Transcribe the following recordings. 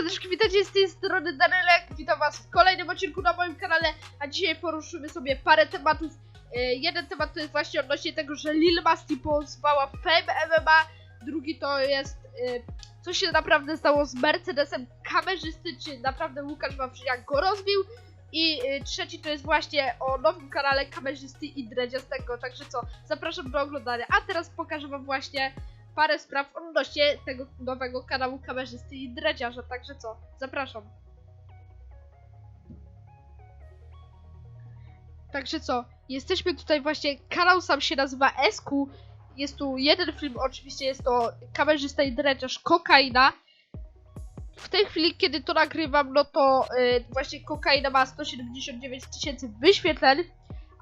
Serdecznie witajcie z tej strony Darelek, witam was w kolejnym odcinku na moim kanale, a dzisiaj poruszymy sobie parę tematów. E, jeden temat to jest właśnie odnośnie tego, że Lil Masti pozwała Fame MMA, drugi to jest e, co się naprawdę stało z Mercedesem kamerzysty, czy naprawdę Łukasz Wawrzyniak go rozbił. I e, trzeci to jest właśnie o nowym kanale kamerzysty i dredziastego, także co, zapraszam do oglądania, a teraz pokażę wam właśnie parę spraw odnośnie tego nowego kanału kamerzysty i dredziarza, także co, zapraszam. Także co, jesteśmy tutaj właśnie, kanał sam się nazywa SQ, jest tu jeden film, oczywiście jest to kamerzysta i dredziarz Kokaina. W tej chwili, kiedy to nagrywam, no to y, właśnie Kokaina ma 179 tysięcy wyświetleń,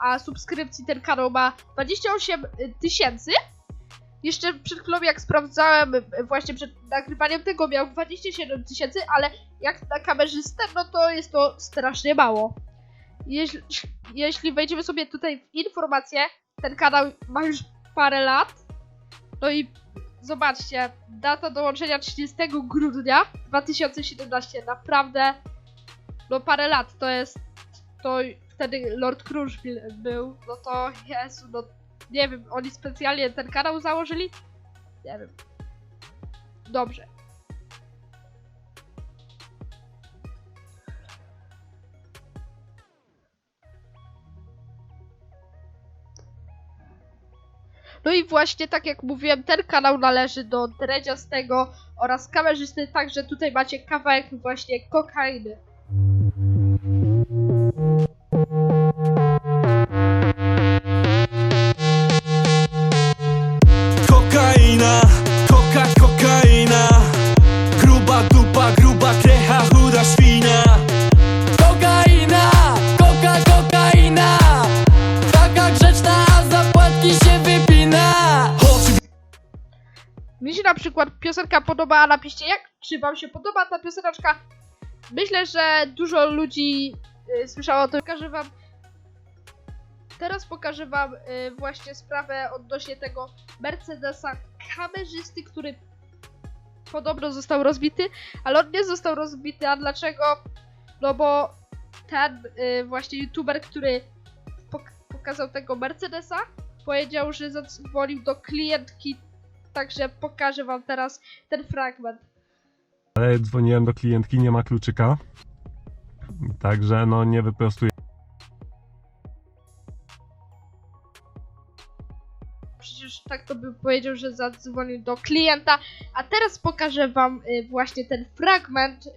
a subskrypcji ten kanał ma 28 tysięcy. Jeszcze przed chwilą jak sprawdzałem, właśnie przed nagrywaniem tego miał 27 tysięcy, ale jak na kamerzystę, no to jest to strasznie mało. Jeśli, jeśli wejdziemy sobie tutaj w informacje, ten kanał ma już parę lat. No i zobaczcie, data dołączenia 30 grudnia 2017, naprawdę, no parę lat, to jest, to wtedy Lord Crunchville był, no to Jezu, no nie wiem, oni specjalnie ten kanał założyli? Nie wiem. Dobrze. No i właśnie tak jak mówiłem, ten kanał należy do Dredziastego oraz kamerzysty, także tutaj macie kawałek właśnie kokainy. Piosenka podoba, napiszcie jak, czy wam się podoba ta pioseneczka. Myślę, że dużo ludzi y, słyszało o tym. Pokażę wam, teraz pokażę wam y, właśnie sprawę odnośnie tego Mercedesa kamerzysty, który podobno został rozbity, ale on nie został rozbity, a dlaczego? No bo ten y, właśnie youtuber, który pok pokazał tego Mercedesa, powiedział, że zadzwonił do klientki Także pokażę wam teraz ten fragment. Ale dzwoniłem do klientki, nie ma kluczyka. Także no nie wyprostuję Przecież tak to by powiedział, że zadzwonił do klienta. A teraz pokażę wam y, właśnie ten fragment. Y,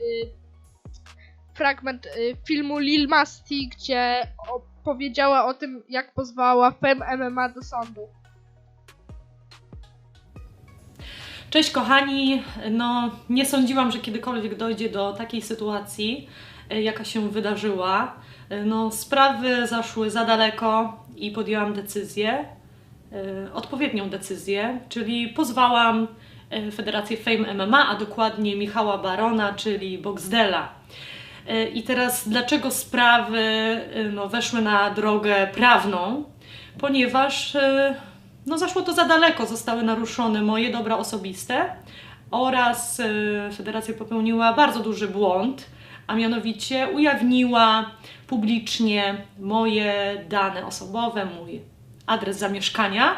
fragment y, filmu Lil Masti, gdzie opowiedziała o tym, jak pozwała Fame MMA do sądu. Cześć kochani, no nie sądziłam, że kiedykolwiek dojdzie do takiej sytuacji, e, jaka się wydarzyła. E, No sprawy zaszły za daleko i podjęłam decyzję, e, odpowiednią decyzję, czyli pozwałam Federację Fame MMA, a dokładnie Michała Barona, czyli Boxdela. I teraz dlaczego sprawy no, weszły na drogę prawną? Ponieważ no zaszło to za daleko, zostały naruszone moje dobra osobiste oraz e, Federacja popełniła bardzo duży błąd, a mianowicie ujawniła publicznie moje dane osobowe, mój adres zamieszkania,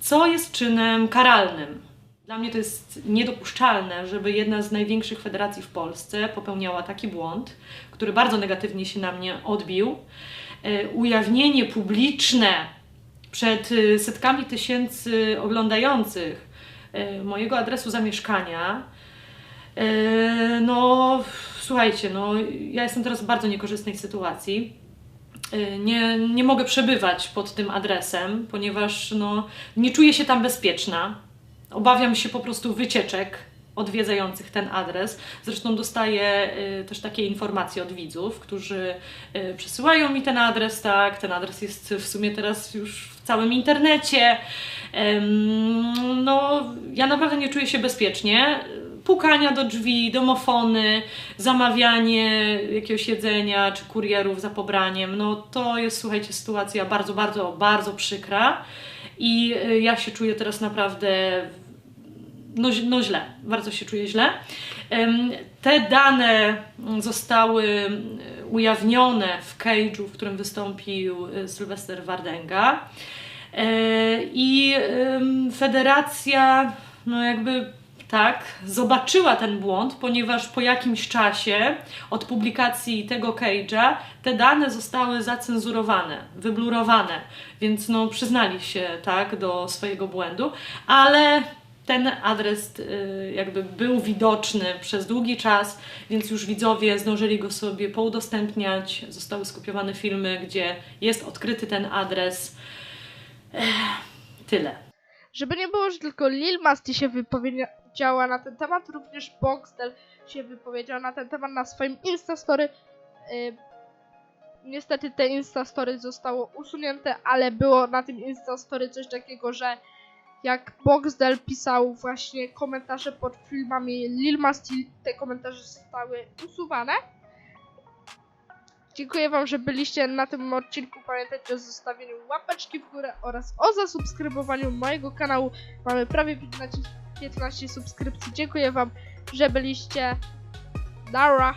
co jest czynem karalnym. Dla mnie to jest niedopuszczalne, żeby jedna z największych federacji w Polsce popełniała taki błąd, który bardzo negatywnie się na mnie odbił. E, Ujawnienie publiczne przed y, setkami tysięcy oglądających y, mojego adresu zamieszkania. y, No, słuchajcie, no, ja jestem teraz w bardzo niekorzystnej sytuacji. Nie, nie mogę przebywać pod tym adresem, ponieważ no, nie czuję się tam bezpieczna. Obawiam się po prostu wycieczek odwiedzających ten adres. Zresztą dostaję y, też takie informacje od widzów, którzy y, przesyłają mi ten adres, tak, ten adres jest w sumie teraz już w całym internecie. No, ja naprawdę nie czuję się bezpiecznie. Pukania do drzwi, domofony, zamawianie jakiegoś jedzenia czy kurierów za pobraniem, no to jest, słuchajcie, sytuacja bardzo, bardzo, bardzo przykra i y, ja się czuję teraz naprawdę no, no źle, bardzo się czuję źle. Te dane zostały ujawnione w Cage'u, w którym wystąpił y, Sylwester Wardenga. E, I federacja, no jakby tak, zobaczyła ten błąd, ponieważ po jakimś czasie od publikacji tego Cage'a te dane zostały zacenzurowane, wyblurowane, więc no przyznali się tak do swojego błędu, ale ten adres y, jakby był widoczny przez długi czas, więc już widzowie zdążyli go sobie poudostępniać. Zostały skopiowane filmy, gdzie jest odkryty ten adres. Ech, tyle. Żeby nie było, że tylko Lil Masti się wypowiedziała na ten temat, również Boxdel się wypowiedział na ten temat na swoim Instastory. Yy, niestety te Instastory zostało usunięte, ale było na tym Instastory coś takiego, że jak Boxdel pisał właśnie komentarze pod filmami Lil Masti, te komentarze zostały usuwane. Dziękuję Wam, że byliście na tym odcinku. Pamiętajcie o zostawieniu łapeczki w górę oraz o zasubskrybowaniu mojego kanału. Mamy prawie 15, 15 subskrypcji. Dziękuję Wam, że byliście. Dara.